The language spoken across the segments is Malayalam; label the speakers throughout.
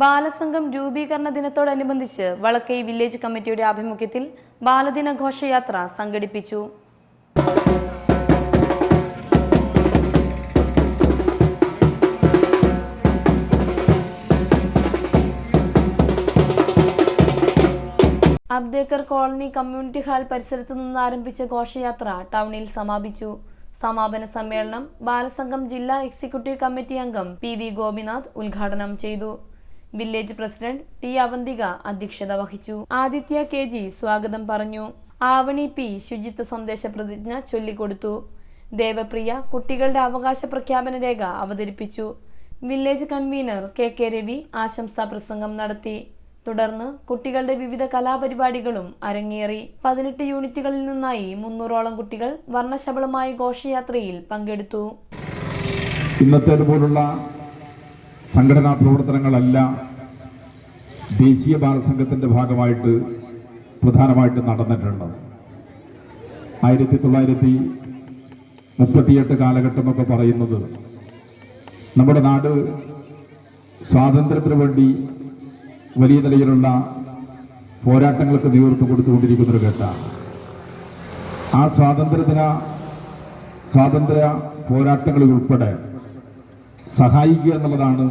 Speaker 1: ബാലസംഘം രൂപീകരണ ദിനത്തോടനുബന്ധിച്ച് വളക്കൈ വില്ലേജ് കമ്മിറ്റിയുടെ ആഭിമുഖ്യത്തിൽ ബാലദിന ഘോഷയാത്ര സംഘടിപ്പിച്ചു. അബ്ദേക്കർ കോളനി കമ്മ്യൂണിറ്റി ഹാൾ പരിസരത്തു നിന്ന് ആരംഭിച്ച ഘോഷയാത്ര ടൗണിൽ സമാപിച്ചു. സമാപന സമ്മേളനം ബാലസംഘം ജില്ലാ എക്സിക്യൂട്ടീവ് കമ്മിറ്റി അംഗം പി വി ഗോപിനാഥ് ഉദ്ഘാടനം ചെയ്തു. വില്ലേജ് പ്രസിഡന്റ് ടി അവന്തിക അധ്യക്ഷത വഹിച്ചു. ആദിത്യ കെ ജി സ്വാഗതം പറഞ്ഞു. ആവണി പി ശുചിത്വ സന്ദേശ പ്രതിജ്ഞ ചൊല്ലിക്കൊടുത്തു. ദേവപ്രിയ കുട്ടികളുടെ അവകാശ പ്രഖ്യാപന രേഖ അവതരിപ്പിച്ചു. Village convener K K Ravi ആശംസാ പ്രസംഗം നടത്തി. തുടർന്ന് കുട്ടികളുടെ വിവിധ കലാപരിപാടികളും അരങ്ങേറി. പതിനെട്ട് യൂണിറ്റുകളിൽ നിന്നായി മുന്നൂറോളം കുട്ടികൾ വർണശബളമായ ഘോഷയാത്രയിൽ പങ്കെടുത്തു.
Speaker 2: ഇന്നത്തേതുപോലുള്ള സംഘടനാ പ്രവർത്തനങ്ങളല്ല ദേശീയ ബാലസംഘത്തിന്റെ ഭാഗമായിട്ട് പ്രധാനമായിട്ട് നടന്നിട്ടുണ്ട് ആയിരത്തി തൊള്ളായിരത്തി മുപ്പത്തിയെട്ട് കാലഘട്ടം എന്നൊക്കെ പറയുന്നത് നമ്മുടെ നാട് സ്വാതന്ത്ര്യത്തിന് വേണ്ടി വലിയ നിലയിലുള്ള പോരാട്ടങ്ങൾക്ക് നേതൃത്വം കൊടുത്തുകൊണ്ടിരിക്കുന്നൊരു ഘട്ടമാണ്. ആ സ്വാതന്ത്ര്യത്തിന് സ്വാതന്ത്ര്യ പോരാട്ടങ്ങളിൽ ഉൾപ്പെടെ സഹായിക്കുക എന്നുള്ളതാണ്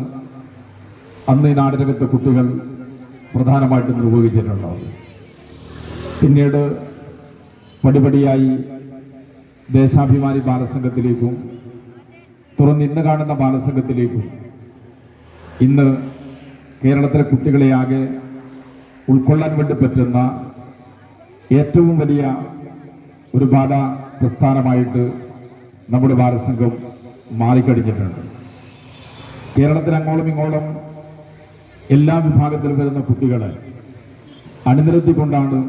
Speaker 2: അന്ന് ഈ നാടിനകത്ത് കുട്ടികൾ പ്രധാനമായിട്ടും നിർവഹിച്ചിട്ടുള്ളത് പിന്നീട് പടിപടിയായി ദേശാഭിമാനി ബാലസംഘത്തിലേക്കും തുറന്ന് ഇന്ന് കാണുന്ന ബാലസംഘത്തിലേക്കും ഇന്ന് കേരളത്തിലെ കുട്ടികളെ ആകെ ഉൾക്കൊള്ളാൻ വേണ്ടി പറ്റുന്ന ഏറ്റവും വലിയ ഒരു ബാല പ്രസ്ഥാനമായിട്ട് നമ്മുടെ ബാലസംഘം മാറിക്കഴിഞ്ഞിട്ടുണ്ട്. കേരളത്തിൽ അങ്ങോളം ഇങ്ങോളം എല്ലാ വിഭാഗത്തിലും വരുന്ന കുട്ടികളെ അണിനിരത്തിക്കൊണ്ടാണ്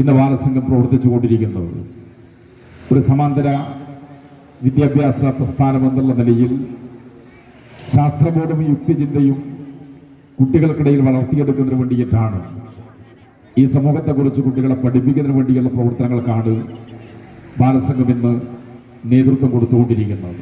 Speaker 2: ഇന്ന് ബാലസംഘം പ്രവർത്തിച്ചു കൊണ്ടിരിക്കുന്നത് ഒരു സമാന്തര വിദ്യാഭ്യാസ പ്രസ്ഥാനം എന്നുള്ള നിലയിൽ ശാസ്ത്രബോധവും യുക്തിചിന്തയും കുട്ടികൾക്കിടയിൽ വളർത്തിയെടുക്കുന്നതിന് വേണ്ടിയിട്ടാണ്. ഈ സമൂഹത്തെക്കുറിച്ച് കുട്ടികളെ പഠിപ്പിക്കുന്നതിന് വേണ്ടിയുള്ള പ്രവർത്തനങ്ങൾക്കാണ് ബാലസംഘം ഇന്ന് നേതൃത്വം കൊടുത്തുകൊണ്ടിരിക്കുന്നത്.